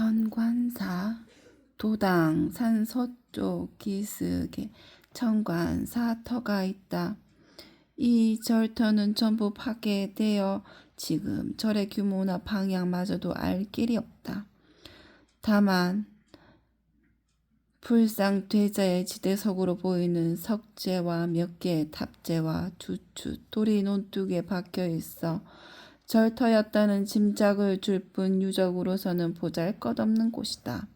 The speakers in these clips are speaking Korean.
천관사 도당 산 서쪽 기슭에 천관사 터가 있다. 이 절터는 전부 파괴되어 지금 절의 규모나 방향마저도 알 길이 없다. 다만 불상대자의 지대석으로 보이는 석재와 몇 개의 탑재와 주추, 돌이 논둑에 박혀 있어 절터였다는 짐작을 줄 뿐 유적으로서는 보잘것없는 곳이다.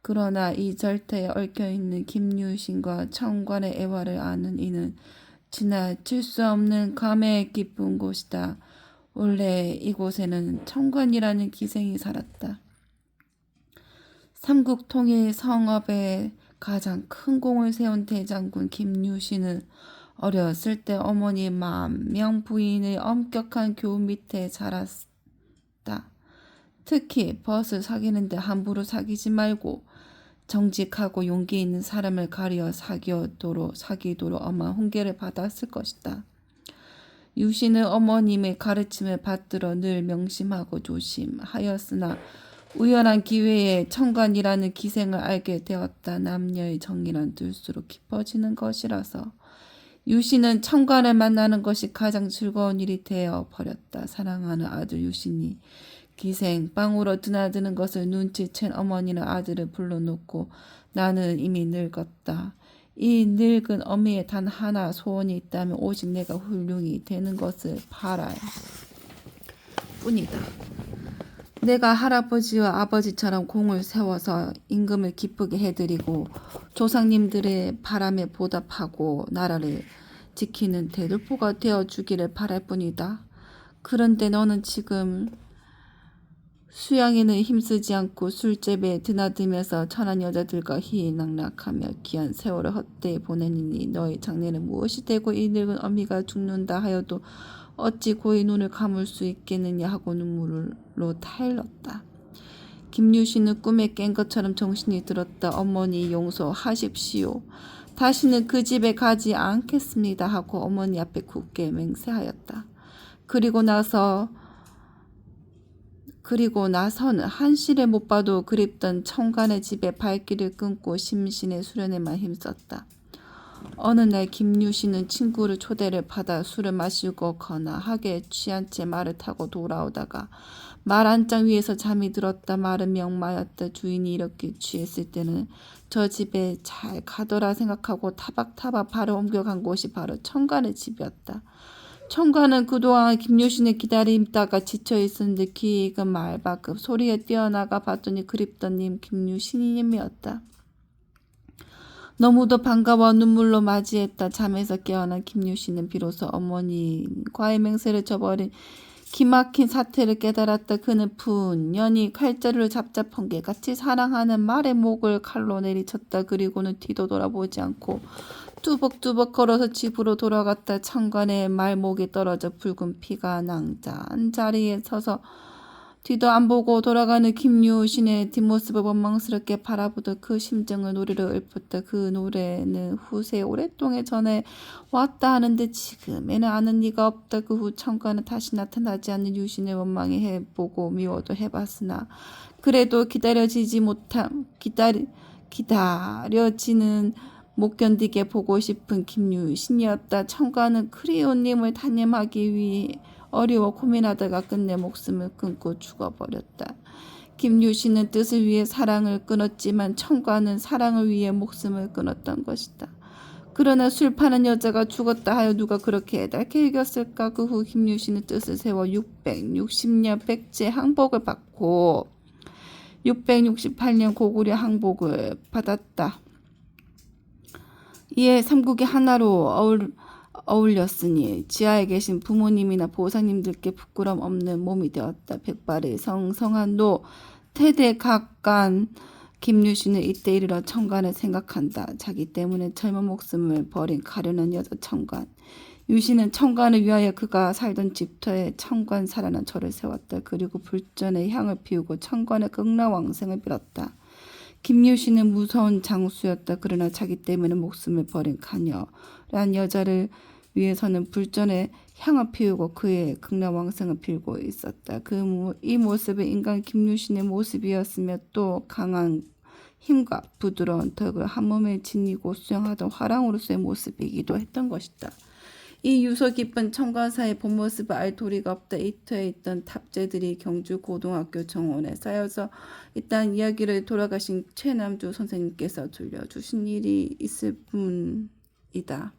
그러나 이 절터에 얽혀있는 김유신과 청관의 애화를 아는 이는 지나칠 수 없는 감회에 깊은 곳이다. 원래 이곳에는 청관이라는 기생이 살았다. 삼국 통일 성업에 가장 큰 공을 세운 대장군 김유신은 어렸을 때 어머니 만명 부인의 엄격한 교훈 밑에 자랐다. 특히 벗을 사귀는데 함부로 사귀지 말고 정직하고 용기 있는 사람을 가려 사귀도록 사귀도록 엄마 훈계를 받았을 것이다. 유신은 어머님의 가르침을 받들어 늘 명심하고 조심하였으나 우연한 기회에 청관이라는 기생을 알게 되었다. 남녀의 정이란 들수록 깊어지는 것이라서 유신은 청관을 만나는 것이 가장 즐거운 일이 되어 버렸다. 사랑하는 아들 유신이 기생 빵으로 드나드는 것을 눈치챈 어머니는 아들을 불러놓고 나는 이미 늙었다. 이 늙은 어미의 단 하나 소원이 있다면 오직 내가 훌륭히 되는 것을 바랄 뿐이다. 내가 할아버지와 아버지처럼 공을 세워서 임금을 기쁘게 해드리고 조상님들의 바람에 보답하고 나라를 지키는 대들보가 되어 주기를 바랄 뿐이다. 그런데 너는 지금 수양에는 힘쓰지 않고 술집에 드나들면서 천한 여자들과 희희낙낙하며 귀한 세월을 헛되이 보내니 너의 장래는 무엇이 되고 이 늙은 어미가 죽는다 하여도 어찌 고의 눈을 감을 수 있겠느냐 하고 눈물로 타일렀다. 김유신은 꿈에 깬 것처럼 정신이 들었다. 어머니 용서하십시오. 다시는 그 집에 가지 않겠습니다 하고 어머니 앞에 굳게 맹세하였다. 그리고 나서 그리고 나서는 한시를 못 봐도 그립던 청간의 집에 발길을 끊고 심신의 수련에만 힘썼다. 어느 날 김유신은 친구를 초대를 받아 술을 마시고 거나하게 취한 채 말을 타고 돌아오다가 말 안장 위에서 잠이 들었다 말은 명마였다 주인이 이렇게 취했을 때는 저 집에 잘 가더라 생각하고 타박타박 발을 옮겨간 곳이 바로 청간의 집이었다. 청관은 그동안 김유신을 기다리다가 지쳐 있었는데 기익은 말바급 소리에 뛰어나가 봤더니 그립던 님 김유신님이었다. 너무도 반가워 눈물로 맞이했다. 잠에서 깨어난 김유신은 비로소 어머니과의 맹세를 저버린 기막힌 사태를 깨달았다. 그는 분연히 칼자루를 잡잡한 게 같이 사랑하는 말의 목을 칼로 내리쳤다. 그리고는 뒤도 돌아보지 않고 뚜벅뚜벅 걸어서 집으로 돌아갔다. 창관에 말목이 떨어져 붉은 피가 낭자한 자리에 서서 뒤도 안 보고 돌아가는 김유신의 뒷모습을 원망스럽게 바라보던 그 심정을 노래로 읊었다. 그 노래는 후세 오랫동안 전에 왔다 하는데 지금에는 아는 리가 없다. 그후 청가는 다시 나타나지 않는 유신을 원망해 해보고 미워도 해봤으나 그래도 기다려지지 못함 기다리 기다려지는 못 견디게 보고 싶은 김유신이었다. 청가는 크리오님을 단념하기 위해 어려워 고민하다가 끝내 목숨을 끊고 죽어버렸다. 김유신은 뜻을 위해 사랑을 끊었지만 청과는 사랑을 위해 목숨을 끊었던 것이다. 그러나 술 파는 여자가 죽었다 하여 누가 그렇게 애달게 이겼을까? 그 후 김유신은 뜻을 세워 660년 백제 항복을 받고 668년 고구려 항복을 받았다. 이에 삼국이 하나로 어울, 어울렸으니 지하에 계신 부모님이나 보상님들께 부끄럼 없는 몸이 되었다. 백발의 성성한 노 태대각간 김유신은 이때 이르러 청관을 생각한다. 자기 때문에 젊은 목숨을 버린 가련한 여자 청관. 유신은 청관을 위하여 그가 살던 집터에 청관 살아난 절을 세웠다. 그리고 불전에 향을 피우고 청관의 극락왕생을 빌었다. 김유신은 무서운 장수였다. 그러나 자기 때문에 목숨을 버린 가녀란 여자를 위해서는 불전에 향을 피우고 그의 극락왕성을 빌고 있었다. 그 이 모습은 인간 김유신의 모습이었으며 또 강한 힘과 부드러운 덕을 한 몸에 지니고 수행하던 화랑으로서의 모습이기도 했던 것이다. 이 유서 깊은 청가사의 본 모습을 알 도리가 없다. 이터에 있던 탑재들이 경주 고등학교 정원에 쌓여서 있다는 이야기를 돌아가신 최남주 선생님께서 들려주신 일이 있을 뿐이다.